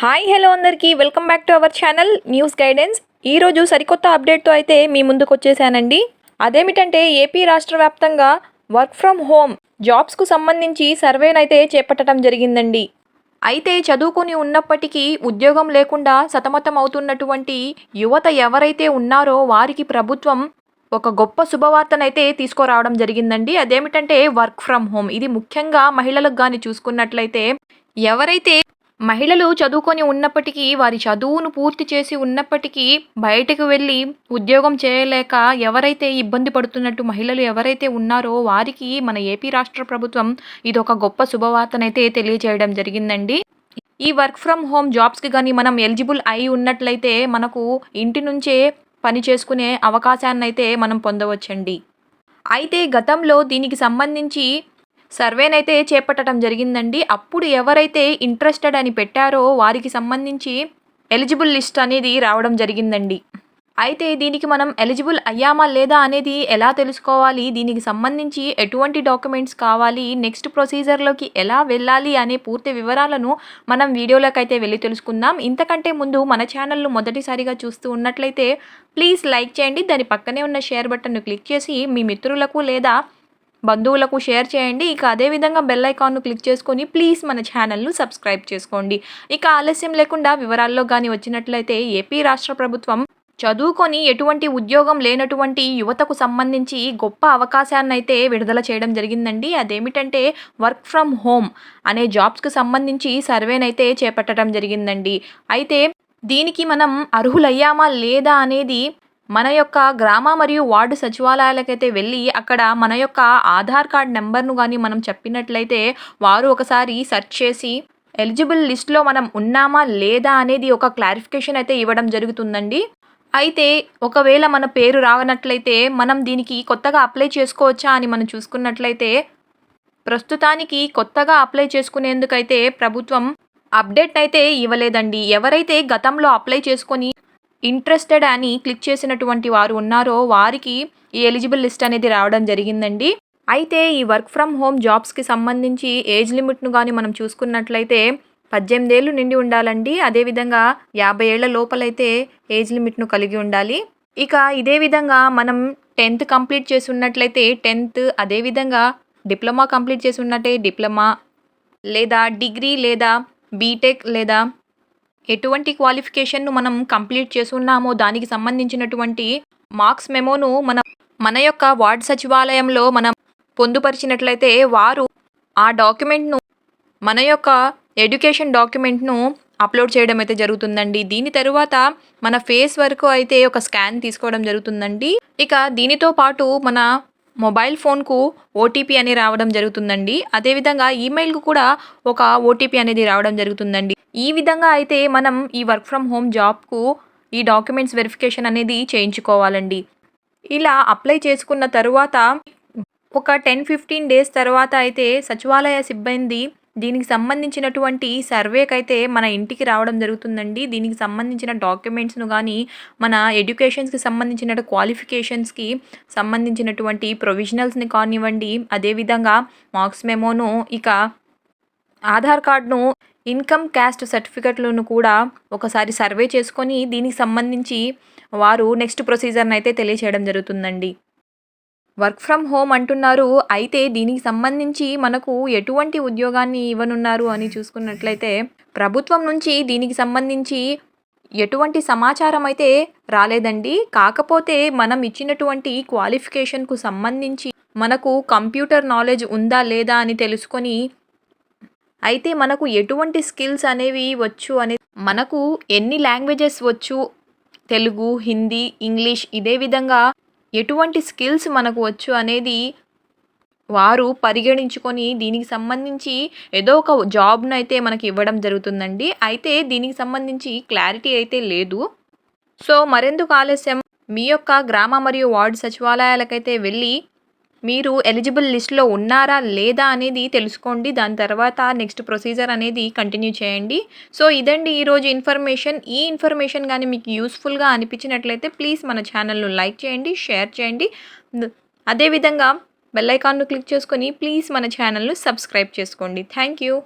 Hi hello అందరికీ. Welcome back to our channel news guidance. ఈరోజు సరికొత్త అప్డేట్తో అయితే మీ ముందుకు వచ్చేసానండి. అదేమిటంటే ఏపీ రాష్ట్ర వ్యాప్తంగా వర్క్ ఫ్రమ్ హోమ్ జాబ్స్కు సంబంధించి సర్వేనైతే చేపట్టడం జరిగిందండి. అయితే చదువుకొని ఉన్నప్పటికీ ఉద్యోగం లేకుండా సతమతం అవుతున్నటువంటి యువత ఎవరైతే ఉన్నారో వారికి ప్రభుత్వం ఒక గొప్ప శుభవార్తనైతే తీసుకురావడం జరిగిందండి. అదేమిటంటే వర్క్ ఫ్రమ్ హోమ్. ఇది ముఖ్యంగా మహిళలకు కానీ చూసుకున్నట్లయితే ఎవరైతే మహిళలు చదువుకొని ఉన్నప్పటికీ వారి చదువును పూర్తి చేసి ఉన్నప్పటికీ బయటకు వెళ్ళి ఉద్యోగం చేయలేక ఎవరైతే ఇబ్బంది పడుతున్నట్టు మహిళలు ఎవరైతే ఉన్నారో వారికి మన ఏపీ రాష్ట్ర ప్రభుత్వం ఇది ఒక గొప్ప శుభవార్తనైతే తెలియజేయడం జరిగిందండి. ఈ వర్క్ ఫ్రమ్ హోమ్ జాబ్స్కి కానీ మనం ఎలిజిబుల్ అయి ఉన్నట్లయితే మనకు ఇంటి నుంచే పని చేసుకునే అవకాశాన్ని అయితే మనం పొందవచ్చండి. అయితే గతంలో దీనికి సంబంధించి సర్వేనైతే చేపట్టడం జరిగిందండి. అప్పుడు ఎవరైతే ఇంట్రెస్టెడ్ అని పెట్టారో వారికి సంబంధించి ఎలిజిబుల్ లిస్ట్ అనేది రావడం జరిగిందండి. అయితే దీనికి మనం ఎలిజిబుల్ అయ్యామా లేదా అనేది ఎలా తెలుసుకోవాలి? దీనికి సంబంధించి ఎటువంటి డాక్యుమెంట్స్ కావాలి? నెక్స్ట్ ప్రొసీజర్లోకి ఎలా వెళ్ళాలి అనే పూర్తి వివరాలను మనం వీడియోలోకి అయితే వెళ్ళి తెలుసుకుందాం. ఇంతకంటే ముందు మన ఛానల్ను మొదటిసారిగా చూస్తూ ఉన్నట్లయితే ప్లీజ్ లైక్ చేయండి. దాని పక్కనే ఉన్న షేర్ బటన్ను క్లిక్ చేసి మీ మిత్రులకు లేదా బంధువులకు షేర్ చేయండి. ఇక అదేవిధంగా బెల్ ఐకాన్ను క్లిక్ చేసుకొని ప్లీజ్ మన ఛానల్ను సబ్స్క్రైబ్ చేసుకోండి. ఇక ఆలస్యం లేకుండా వివరాల్లో కానీ వచ్చినట్లయితే ఏపీ రాష్ట్ర ప్రభుత్వం చదువుకొని ఎటువంటి ఉద్యోగం లేనటువంటి యువతకు సంబంధించి గొప్ప అవకాశాన్ని అయితే విడుదల చేయడం జరిగిందండి. అదేమిటంటే వర్క్ ఫ్రమ్ హోమ్ అనే జాబ్స్కి సంబంధించి సర్వేనైతే చేపట్టడం జరిగిందండి. అయితే దీనికి మనం అర్హులయ్యామా లేదా అనేది మన యొక్క గ్రామ మరియు వార్డు సచివాలయాలకైతే వెళ్ళి అక్కడ మన యొక్క ఆధార్ కార్డ్ నెంబర్ను కానీ మనం చెప్పినట్లయితే వారు ఒకసారి సెర్చ్ చేసి ఎలిజిబుల్ లిస్ట్లో మనం ఉన్నామా లేదా అనేది ఒక క్లారిఫికేషన్ అయితే ఇవ్వడం జరుగుతుందండి. అయితే ఒకవేళ మన పేరు రావనట్లయితే మనం దీనికి కొత్తగా అప్లై చేసుకోవచ్చా అని మనం చూసుకున్నట్లయితే ప్రస్తుతానికి కొత్తగా అప్లై చేసుకునేందుకైతే ప్రభుత్వం అప్డేట్ అయితే ఇవ్వలేదండి. ఎవరైతే గతంలో అప్లై చేసుకొని ఇంట్రెస్టెడ్ అని క్లిక్ చేసినటువంటి వారు ఉన్నారో వారికి ఈ ఎలిజిబుల్ లిస్ట్ అనేది రావడం జరిగిందండి. అయితే ఈ వర్క్ ఫ్రమ్ హోమ్ జాబ్స్కి సంబంధించి ఏజ్ లిమిట్ను కానీ మనం చూసుకున్నట్లయితే పద్దెనిమిది ఏళ్ళు నిండి ఉండాలండి. అదేవిధంగా యాభై ఏళ్ళ లోపలైతే ఏజ్ లిమిట్ను కలిగి ఉండాలి. ఇక ఇదే విధంగా మనం టెన్త్ కంప్లీట్ చేసి ఉన్నట్లయితే టెన్త్ అదేవిధంగా డిప్లొమా కంప్లీట్ చేసి ఉన్నట్టే డిప్లొమా లేదా డిగ్రీ లేదా బీటెక్ లేదా ఎటువంటి క్వాలిఫికేషన్ను మనం కంప్లీట్ చేసున్నామో దానికి సంబంధించినటువంటి మార్క్స్ మెమోను మన మన యొక్క వార్డ్ సచివాలయంలో మనం పొందుపరిచినట్లయితే వారు ఆ డాక్యుమెంట్ను మన యొక్క ఎడ్యుకేషన్ డాక్యుమెంట్ను అప్లోడ్ చేయడం అయితే జరుగుతుందండి. దీని తరువాత మన ఫేస్ వరకు అయితే ఒక స్కాన్ తీసుకోవడం జరుగుతుందండి. ఇక దీనితో పాటు మన మొబైల్ ఫోన్కు ఓటీపీ అని రావడం జరుగుతుందండి. అదేవిధంగా ఈమెయిల్కు కూడా ఒక ఓటీపీ అనేది రావడం జరుగుతుందండి. ఈ విధంగా అయితే మనం ఈ వర్క్ ఫ్రమ్ హోమ్ జాబ్కు ఈ డాక్యుమెంట్స్ వెరిఫికేషన్ అనేది చేయించుకోవాలండి. ఇలా అప్లై చేసుకున్న తరువాత ఒక టెన్ ఫిఫ్టీన్ డేస్ తర్వాత అయితే సచివాలయ సిబ్బంది దీనికి సంబంధించినటువంటి సర్వేకైతే మన ఇంటికి రావడం జరుగుతుందండి. దీనికి సంబంధించిన డాక్యుమెంట్స్ను కానీ మన ఎడ్యుకేషన్స్కి సంబంధించిన క్వాలిఫికేషన్స్కి సంబంధించినటువంటి ప్రొవిజనల్స్ని కానివ్వండి అదేవిధంగా మార్క్స్ మెమోను ఇక ఆధార్ కార్డును ఇన్కమ్ క్యాస్ట్ సర్టిఫికెట్లను కూడా ఒకసారి సర్వే చేసుకొని దీనికి సంబంధించి వారు నెక్స్ట్ ప్రొసీజర్ని అయితే తెలియచేయడం జరుగుతుందండి. వర్క్ ఫ్రమ్ హోమ్ అంటున్నారు. అయితే దీనికి సంబంధించి మనకు ఎటువంటి ఉద్యోగాన్ని ఇవ్వనున్నారు అని చూసుకున్నట్లయితే ప్రభుత్వం నుంచి దీనికి సంబంధించి ఎటువంటి సమాచారం అయితే రాలేదండి. కాకపోతే మనం ఇచ్చినటువంటి క్వాలిఫికేషన్కు సంబంధించి మనకు కంప్యూటర్ నాలెడ్జ్ ఉందా లేదా అని తెలుసుకొని అయితే మనకు ఎటువంటి స్కిల్స్ అనేవి వచ్చు అనే మనకు ఎన్ని లాంగ్వేజెస్ వచ్చు? తెలుగు హిందీ ఇంగ్లీష్ ఇదే విధంగా ఎటువంటి స్కిల్స్ మనకు వచ్చు అనేది వారు పరిగణించుకొని దీనికి సంబంధించి ఏదో ఒక జాబ్ను అయితే మనకి ఇవ్వడం జరుగుతుందండి. అయితే దీనికి సంబంధించి క్లారిటీ అయితే లేదు. సో మరెందుకు ఆలస్యం? మీ యొక్క గ్రామ మరియు వార్డు సచివాలయాలకైతే వెళ్ళి మీరు ఎలిజిబుల్ లిస్ట్లో ఉన్నారా లేదా అనేది తెలుసుకోండి. దాని తర్వాత నెక్స్ట్ ప్రొసీజర్ అనేది కంటిన్యూ చేయండి. సో ఇదండి ఈరోజు ఇన్ఫర్మేషన్ ఈ ఇన్ఫర్మేషన్ కానీ మీకు యూస్ఫుల్గా అనిపించినట్లయితే ప్లీజ్ మన ఛానల్ను లైక్ చేయండి షేర్ చేయండి. అదేవిధంగా బెల్ ఐకాన్ను క్లిక్ చేసుకొని ప్లీజ్ మన ఛానల్ను సబ్స్క్రైబ్ చేసుకోండి. Thank you